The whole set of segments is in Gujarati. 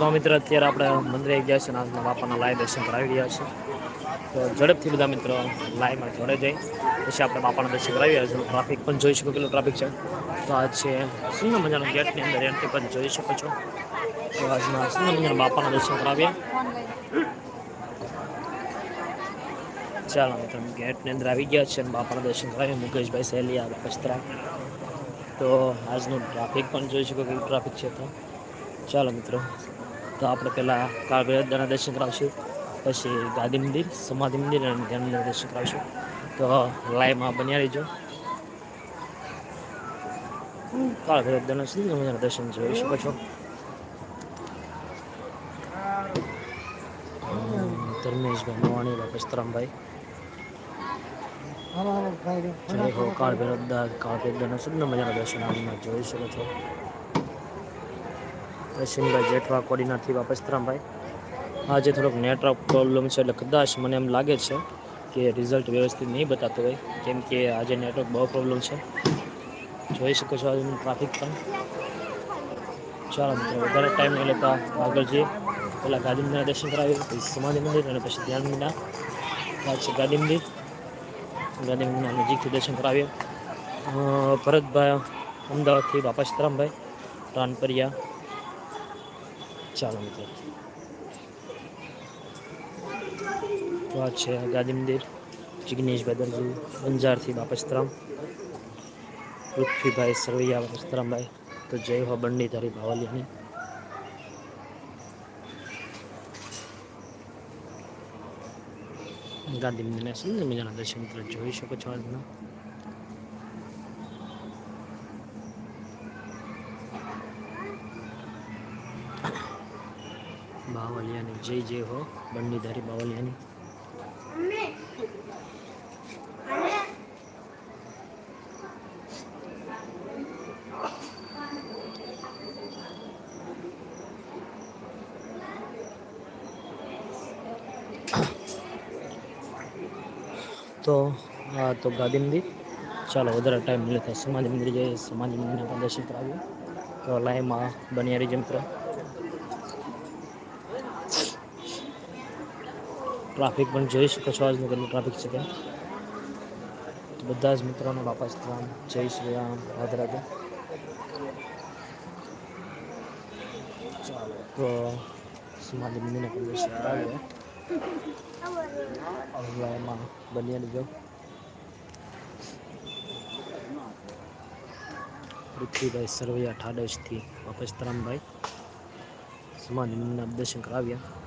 તો મિત્ર, અત્યારે આપણે મંદિરે ગયા છે આજના બાપાના લાય દર્શન કરાવી રહ્યા છે. તો ઝડપથી બધા મિત્રો લાઈમાં જોડે જાય પછી આપણે બાપાના દર્શન કરાવી રહ્યા છે ટ્રાફિક પણ જોઈ શકો, કેટલો ટ્રાફિક છે. તો આ છે સુંદર મજાના ગેટની અંદર એન્ટ્રી પણ જોઈ શકો છો. તો આજના સુંદર મજાના બાપાના દર્શન કરાવ્યા ચાલો મિત્રો ગેટની અંદર આવી ગયા છે અને બાપાના દર્શન કરાવી મુકેશભાઈ સહેલિયા પસ્તરા તો આજનું ટ્રાફિક પણ જોઈ શકો, કેટલું ટ્રાફિક છે તો. ચાલો મિત્રો તો આપણે પહેલાં કાળભૈરવદાના દર્શન કરાવશું. પછી ગાંધી મંદિર સમાધિ મંદિર અને ધ્યાન મંદિર દર્શન કરાવશું. તો લાઈવમાં બન્યા રહીજો. કાળભૈરવદાના સુધી મજાના દર્શન જોઈ શકો છો? ધર્મેશભાઈ મવાણી બાપસ્તરામભાઈ જય હો કાળ ભૈરવદાસ કાળ ભૈરવદાસના સુંદર મજાના દર્શન આવીને જોઈ શકો છો? અશ્વિનભાઈ જેઠવા કોડીનાથી વાપસ્ત્રામભાઈ આજે થોડોક નેટવર્ક પ્રોબ્લેમ છે એટલે કદાચ મને એમ લાગે છે કે રિઝલ્ટ વ્યવસ્થિત નહીં બતાતું હોય. કેમ કે આજે નેટવર્ક બહુ પ્રોબ્લેમ છે. જોઈ શકો છો આજનું ટ્રાફિક પણ. ચાલો મિત્રો, વધારે ટાઈમ નહીં લેતા આગળ જઈએ. પહેલાં ગાંધી મંદિરના દર્શન કરાવીએ, પછી સમાધિ મંદિર અને પછી ધ્યાન મંદિરના. બાદ છે ગાંધી મંદિર. ગાંધી મંદિરના નજીકથી દર્શન કરાવીએ. ભરતભાઈ અમદાવાદથી બાપા સીતારામભાઈ રાનપરિયા ચાલો મિત્રો. તો આ છે ગાંધી મંદિર. જિગ્નેશ દરજી અંજારથી બાપસ્તરામ પૃથ્વીભાઈ સરવૈયા બાપસ્તરામભાઈ સીતારામભાઈ તો જય હો બંડીધારી ભાવલિયાની ગાંધી મંદિરના સુંદર મજાના દર્શન મિત્રો જોઈ શકો છો આજના. બાવલિયાની. જય જય હો બંડીધારી બાવલિયાની. તો આ તો ગાંધી મંદિર. ચાલો વધારે ટાઈમ મળે તો સમાજ મંદિર જઈએ સમાજ મંદિરના પણ દર્શન કરાવીએ. તો લાઈવમાં બન્યા રહીએ મિત્રો ટ્રાફિક પણ જોઈ શકો છો આજનું કેટલું ટ્રાફિક છે ત્યાં. તો બધા જ મિત્રોને બાપા રામ જય શ્રી રામ, રાધે રાધે. ચાલો, તો સમાધિ મમ્મીને દર્શન કરાવીએ. એમાં બની લીધો પૃથ્વીભાઈ સરવૈયા ઠાડજથી વાપસ રામભાઈ સમાધિ મંદિરના દર્શન કરાવ્યા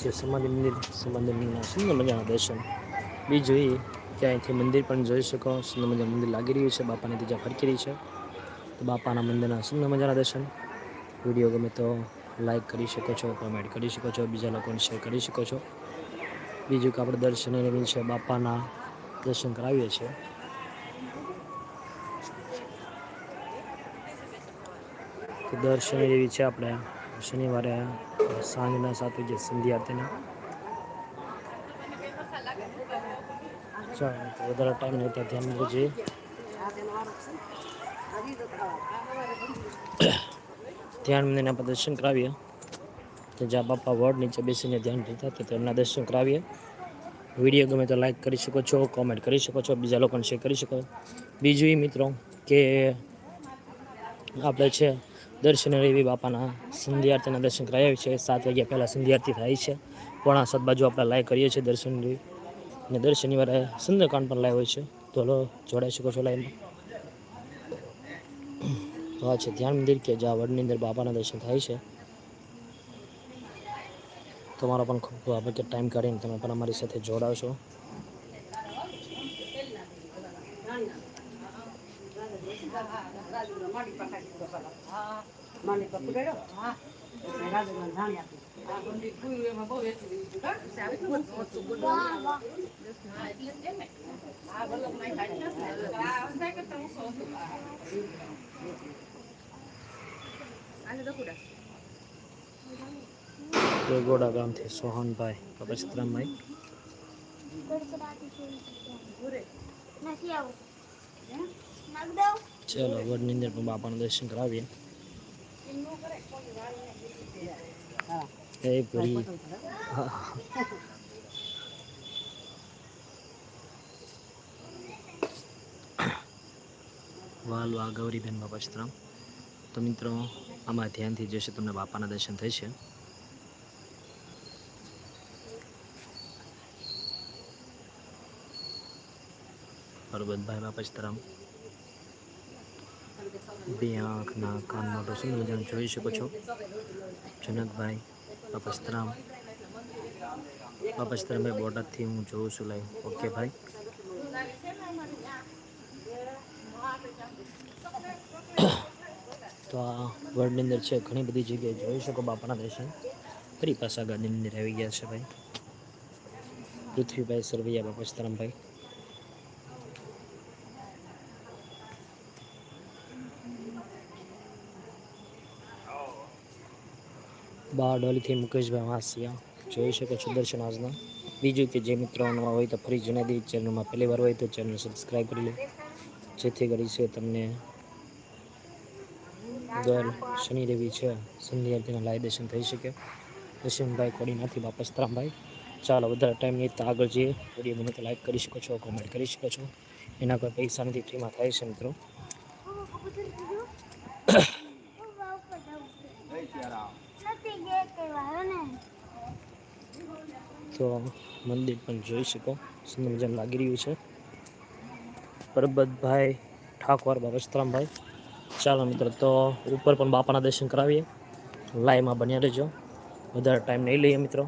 છે, સમાધિ મંદિર, સમાધિ મંદિરના સુંદર મજાના દર્શન. બીજું એ કે અહીંથી મંદિર પણ જોઈ શકો, સુંદર મજાનું મંદિર લાગી રહ્યું છે, બાપાની ત્રીજા ફરકી રહી છે. તો બાપાના મંદિરના સુંદર મજાના દર્શન. વીડિયો ગમે તો લાઈક કરી શકો છો કમેન્ટ કરી શકો છો, બીજા લોકોને શેર કરી શકો છો. બીજું કે આપણે દર્શન એવી છે, બાપાના દર્શન કરાવીએ છીએ. દર્શન એવી છે આપણે. શનિવારે સાંજના સાત વાગે સંધ્યા આરતીના ચાલો વધારે ટાઈમ નહીં ત્યાં ધ્યાન જોઈએ ધ્યાન મંદિરના આપણે દર્શન કરાવીએ. તો જ્યાં બાપા વડ નીચે બેસીને ધ્યાન રહેતા તો તેમના દર્શન કરાવીએ. વીડિયો ગમે તો લાઈક કરી શકો છો, કોમેન્ટ કરી શકો છો, બીજા લોકોને શેર કરી શકો બીજું એ મિત્રો કે, આપણે છે દર્શન રવિ બાપાના સંધ્યા આરતીના દર્શન કરાવ્યા છે. સાત વાગ્યા પહેલાં સંધ્યા આરતી થાય છે. પોણા સાત બાજુ આપણે લાઈવ કરીએ છીએ દર્શન રવિ અને દર શનિવારે સુંદરકાંડ પણ લાઈવ હોય છે. તો હલો, જોડાઈ શકો છો લાઈવમાં. તો આ છે ધ્યાન મંદિર કે જ્યાં વડની અંદર બાપાના દર્શન થાય છે. તમારો પણ ખૂબ ખૂબ આભાર કે ટાઈમ કાઢીને તમે પણ અમારી સાથે જોડાવશો દેગોડા ગામથી સોહનભાઈ દઉં? ચાલો વડની અંદર પણ બાપાનું દર્શન કરાવીએ. એ ભરી. વાલ વા ગૌરીબેન બાપાશ્રમ તો મિત્રો, આમાં ધ્યાનથી જશે, તમને બાપાના દર્શન થશે. પરબતભાઈ બાપાશ્રમ બે આંખના કાન મોટો સુંદર મજાનું જોઈ શકો છો? જનકભાઈ બાપસ્તરામ બાપસ્તરામભાઈ બોટાદથી હું જોઉં છું લાઈવ ઓકે ભાઈ? તો આ વર્લ્ડની અંદર છે ઘણી બધી જગ્યાએ જોઈ શકો બાપાના દર્શન. ફરી પાછા ગાંધીની અંદર આવી ગયા છે ભાઈ. પૃથ્વીભાઈ સરવૈયા બાપસ્તરામભાઈ બારડોલીથી મુકેશભાઈ વાસિયા. જોઈ શકો છો દર્શન આજના. બીજું કે જે મિત્રો નવા હોય તો ફરી જણાવી દઈએ ચેનલમાં પહેલી વાર હોય તો ચેનલ સબસ્ક્રાઈબ કરી લે. જેથી કરી છે તમને દર શનિ રવિ છે સંધ્યાર્થીના લાય દર્શન થઈ શકે. દર્શનભાઈ કોડીનાથી વાપસ તરામભાઈ ચાલો વધારે ટાઈમ નહીં તો આગળ જઈએ. વીડિયો મને તો લાઈક કરી શકો છો કોમેન્ટ કરી શકો છો. એના કોઈ પૈસા નથી ફ્રીમાં થાય છે મિત્રો. નથી ને તો મંદિર પણ જોઈ શકો. સુંદર મજાનું લાગી રહ્યું છે. પરબતભાઈ ઠાકોર બાબસ્તરામભાઈ ચાલો મિત્રો, તો ઉપર પણ બાપાના દર્શન કરાવીએ. લાઈમાં બન્યા રહેજો. વધારે ટાઈમ નહીં લઈએ મિત્રો.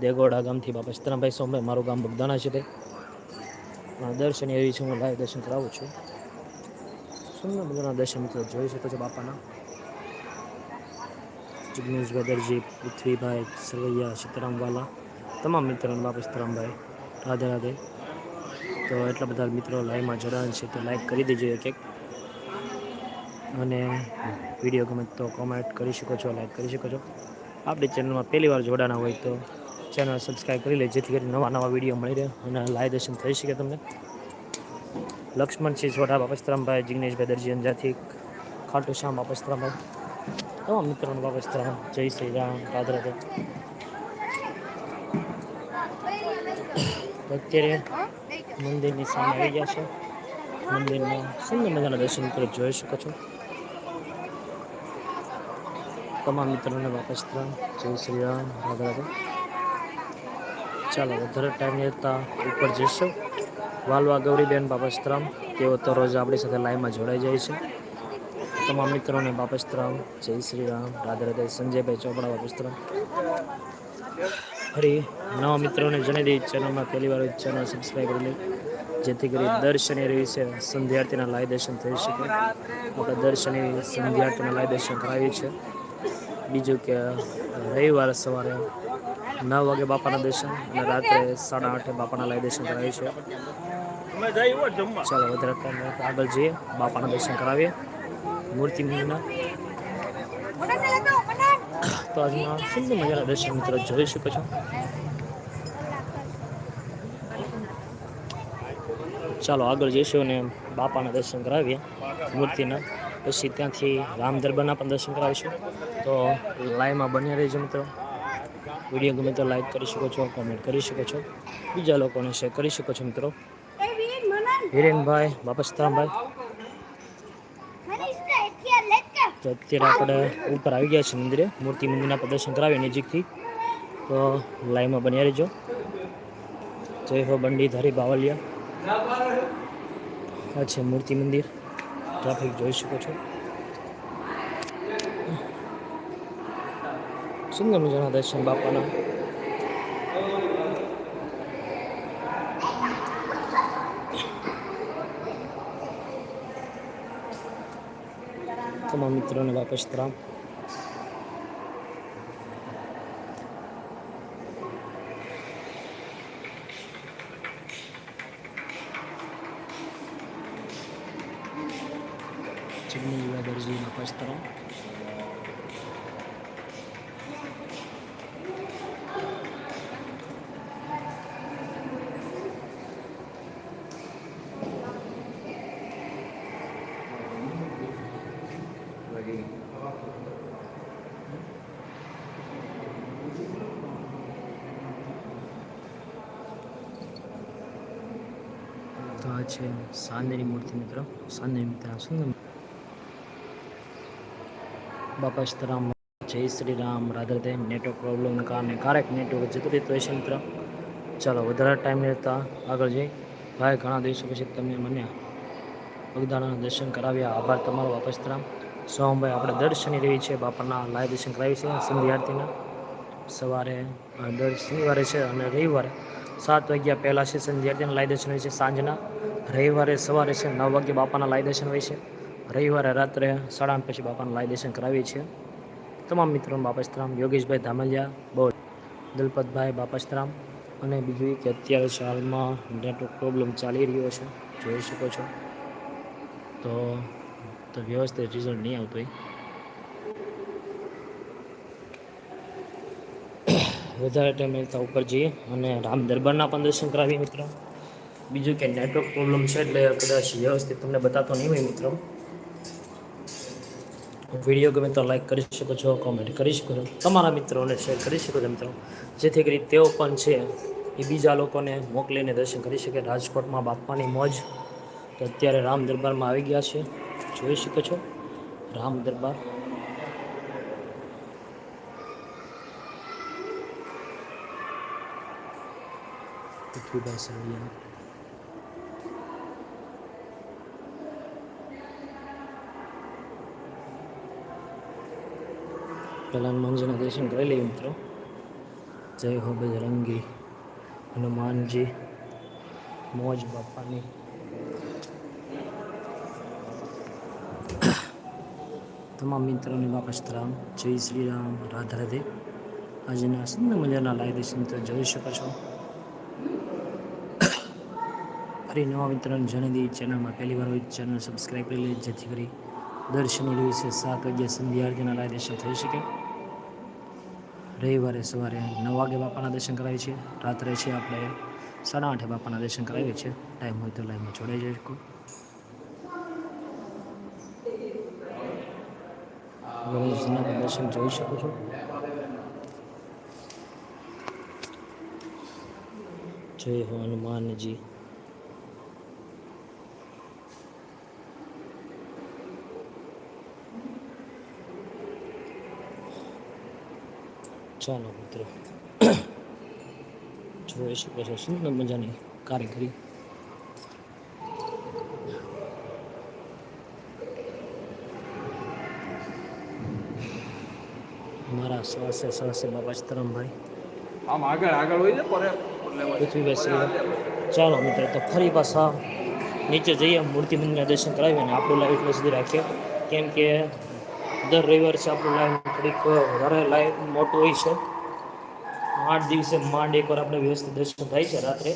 દેગોડા ગામથી બાપા સીતારામભાઈ સોમે મારું ગામ બગદાણા છે તે. દર્શન એવી છે, હું લાઈવ દર્શન કરાવું છું. સુંદર મજાના દર્શન મિત્રો જોઈ શકો છો બાપાના. જિગ્નેશભાઈ દરજી પૃથ્વીભાઈ સરવૈયા સીતારામવાલા તમામ મિત્રોને વાપસ સીતારામભાઈ રાધે રાધે. તો એટલા બધા મિત્રો લાઈવમાં જોડાયેલ છે તો લાઈક કરી દેજો એક એક. અને વીડિયો ગમે તો કોમેન્ટ કરી શકો છો લાઈક કરી શકો છો. આપણી ચેનલમાં પહેલી વાર જોડાના હોય તો ચેનલ સબસ્ક્રાઈબ કરી લે, જેથી કરીને નવા નવા વીડિયો મળી રહે અને લાઈવ દર્શન થઈ શકે તમને. લક્ષ્મણસિંહ છોટા બાપસ્તરામભાઈ જિગ્નેશભાઈ દરજી અંજાથી ખાટુ શ્યામ બાપસ્તરામભાઈ તમામ મિત્રોને બાપસ્તરામ જય શ્રી રામ રાધે રાધે અત્યારે મંદિરની સામે આવી ગયા છે. મંદિરમાં સુંદર મજાના દર્શન કરી જોઈ શકો છો. તમામ મિત્રોને વાપસ ત્રણ. જય શ્રી રામ રાધે ચાલો વધારે ટાઈમ લેતા ઉપર જઈશું. વાલવા ગૌરીબેન બાપસ્તરામ તેઓ તો રોજ આપણી સાથે લાઈવમાં જોડાઈ જાય છે. તમામ મિત્રોને બાપસ્ત્રમ જય શ્રી રામ. રાધે રાધે. સંજયભાઈ ચોપડા બાપસ્ત્રમ ફરી નવા મિત્રોને જણાવી દઈએ ચેનલમાં પહેલી વાર ચેનલ સબસ્ક્રાઈબ કરી લે. જેથી કરી દર શનિ રવિ છે. સંધ્યાર્થીના લાઈવ દર્શન થઈ શકે. આપણે દર શનિ સંધ્યાર્થીના લાઈવ દર્શન કરાવીએ છીએ. બીજું કે, રવિવારે સવારે નવ વાગે બાપાના દર્શન અને રાત્રે સાડા આઠે બાપાના લાઈવ દર્શન કરાવીએ છીએ. ચાલો વધારે આગળ જઈએ. બાપાના દર્શન કરાવીએ. મૂર્તિ મંદિરના તો આજના સુંદર મજાના દર્શન મિત્રો જોઈ શકો છો. ચાલો આગળ જઈશું અને બાપાના દર્શન કરાવીએ મૂર્તિના. પછી ત્યાંથી રામ દરબારના પણ દર્શન કરાવીશું. તો લાઈવમાં બન્યા રહેજો મિત્રો. વીડિયો ગમે તો લાઈક કરી શકો છો કોમેન્ટ કરી શકો છો. બીજા લોકોને શેર કરી શકો છો મિત્રો. હિરેનભાઈ બાપા બાપસ્તરામભાઈ તો અત્યારે આપણે ઉપર આવી ગયા છે મંદિરે. મૂર્તિ મંદિરના પ્રદર્શન કરાવીએ નજીકથી. તો લાઈવમાં બન્યા રહેજો. જય હો બંડી બંડીધારી બાવલિયા. આ છે મૂર્તિ મંદિર. ટ્રાફિક જોઈ શકો છો. સુંદર મજાના દર્શન બાપાના. તમામ મિત્રોને વાપસ રામ Чигни Юва Дорзина Пастрон. આ છે સાંદની મૂર્તિ મિત્રો. સાંદની મિત્ર સુંદર બાપા સીતારામ, જય શ્રી રામ રાધે નેટવર્ક પ્રોબ્લેમને કારણે ક્યારેક નેટવર્ક જતું રહેતું છે મિત્ર. ચાલો, વધારે ટાઈમ લેતા, આગળ જઈ ભાઈ, ઘણા દિવસો પછી તમે મને બગદાણાના દર્શન કરાવ્યા. આભાર તમારો, બાપા સીતારામ. સોમભાઈ આપણે દર શનિ રવિ છે, બાપાના લાય દર્શન કરાવી છે સંધ્યા આરતીના. સવારે દર શનિવારે છે અને રવિવારે સાત વાગ્યા પહેલાં છે સંધ્યા આરતીના લાય દર્શન હોય છે સાંજના. રવિવારે સવારે છે, નવ વાગ્યે બાપાના લાય દર્શન હોય છે. રવિવારે રાત્રે સાડા આઠ પછી બાપાના લાય દર્શન કરાવીએ છીએ. તમામ મિત્રો બાપાસ્તરામ યોગેશભાઈ ધામલિયા, બોલ. દલપતભાઈ બાપાસ્તરામ અને બીજું કે અત્યારે હાલમાં નેટવર્ક પ્રોબ્લેમ ચાલી રહ્યો છે. જોઈ શકો છો. તો તો વ્યવસ્થિત રિઝલ્ટ નહીં આવતું વધારે ટાઈમ લેતા ઉપર જઈએ અને રામ દરબારના પણ દર્શન કરાવીએ મિત્રો. બીજું કે નેટવર્ક પ્રોબ્લેમ છે એટલે કદાચ વ્યવસ્થિત તમને બતાતો નહીં હોય મિત્રો. વીડિયો ગમે તો લાઈક કરી શકો છો કોમેન્ટ કરી શકો છો. તમારા મિત્રોને શેર કરી શકો છો મિત્રો. જેથી કરી તેઓ પણ છે એ બીજા લોકોને મોકલીને દર્શન કરી શકે. રાજકોટમાં બાપાની મોજ. તો અત્યારે રામ દરબારમાં આવી ગયા છે. જોઈ શકો છો. રામ દરબાર. પૃથ્વીભાઈ સરવૈયા પહેલાં મંજના દર્શન કરી લઈએ મિત્રો. જય હો બજરંગી હનુમાનજી મોજ બાપાની તમામ મિત્રોને વાપસ રામ જય શ્રી રામ રાધા રાધે આજના સુંદર મજાના લાઈવ દર્શન તો જોઈ શકો છો ફરી નવા મિત્રોને જણાવી દઈએ, ચેનલમાં પહેલી વાર હોય ચેનલ સબસ્ક્રાઈબ કરી લે, જેથી કરી દર્શન રવિ સાત વાગ્યા સંધ્યા આરતીના લાય દર્શન થઈ શકે. રવિવારે સવારે નવ વાગે બાપાના દર્શન કરાવીએ છીએ રાત્રે છે આપણે સાડા આઠે બાપાના દર્શન કરાવીએ છીએ. ટાઈમ હોય તો લાઈનમાં જોડાઈ જાય શકો ગણેશજીના દર્શન જોઈ શકો છો. જય હો હનુમાનજી. ચાલો મિત્રો. જોઈ શકો છો સુંદર મજાની કારીગરી. મારા સહસે સહસે બાબા સીતારામભાઈ આમ આગળ આગળ હોય ને પરે પૃથ્વીભાઈ શ્રી ચાલો મિત્રો તો ફરી પાછા નીચે જઈએ મૂર્તિ મંદિરના દર્શન કરાવીએ અને આપણું લાઈવ એટલું સુધી રાખીએ. કેમ કે દર રવિવારે છે, આપણું લાઈવ થોડીક વધારે લાઈવ મોટું હોય છે. આઠ દિવસે માંડ એકવાર આપણે વ્યવસ્થિત દર્શન થાય છે રાત્રે.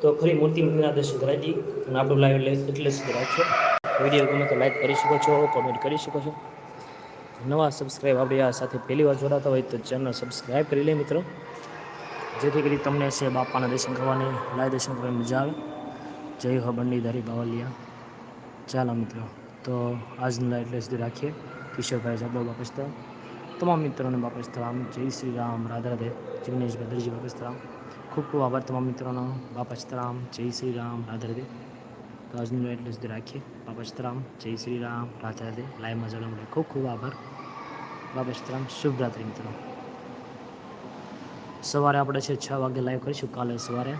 તો ફરી મૂર્તિ મંદિરના દર્શન કરાવી અને આપણું લાઈવ એટલે સુધી રાખીએ વીડિયો ગમે તો લાઈક કરી શકો છો કોમેન્ટ કરી શકો છો. નવા સબસ્ક્રાઈબ આપણે આ સાથે પહેલી વાર જોડાતા હોય તો ચેનલ સબસ્ક્રાઈબ કરી લે મિત્રો. જેથી કરી તમને છે બાપાના દર્શન કરવાની લાઈવ દર્શન કરવાની મજા આવે. જય હો બંડીધારી બાવલિયા. ચાલો મિત્રો, તો આજનું લાઈવ એટલે સુધી રાખીએ. કિશોરભાઈ જાદવ બાપસ્તરામ તમામ મિત્રોને બાપસ્તરામ જય શ્રી રામ, રાધા રાધે જિગ્નેશભાઈ દરજી બાપસ્તરામ ખૂબ ખૂબ આભાર તમામ મિત્રોનો બાપસ્તરામ જય શ્રી રામ, રાધા રાધે. તો આજનું એટલું સુધી રાખીએ. બાપસ્તરામ જય શ્રી રામ, રાધા રાધે. લાઈવમાં જોડવા માટે ખૂબ ખૂબ આભાર. બાપસ્તરામ શુભ રાત્રિ મિત્રો. સવારે આપણે છે છ વાગે લાઈવ કરીશું. કાલે સવારે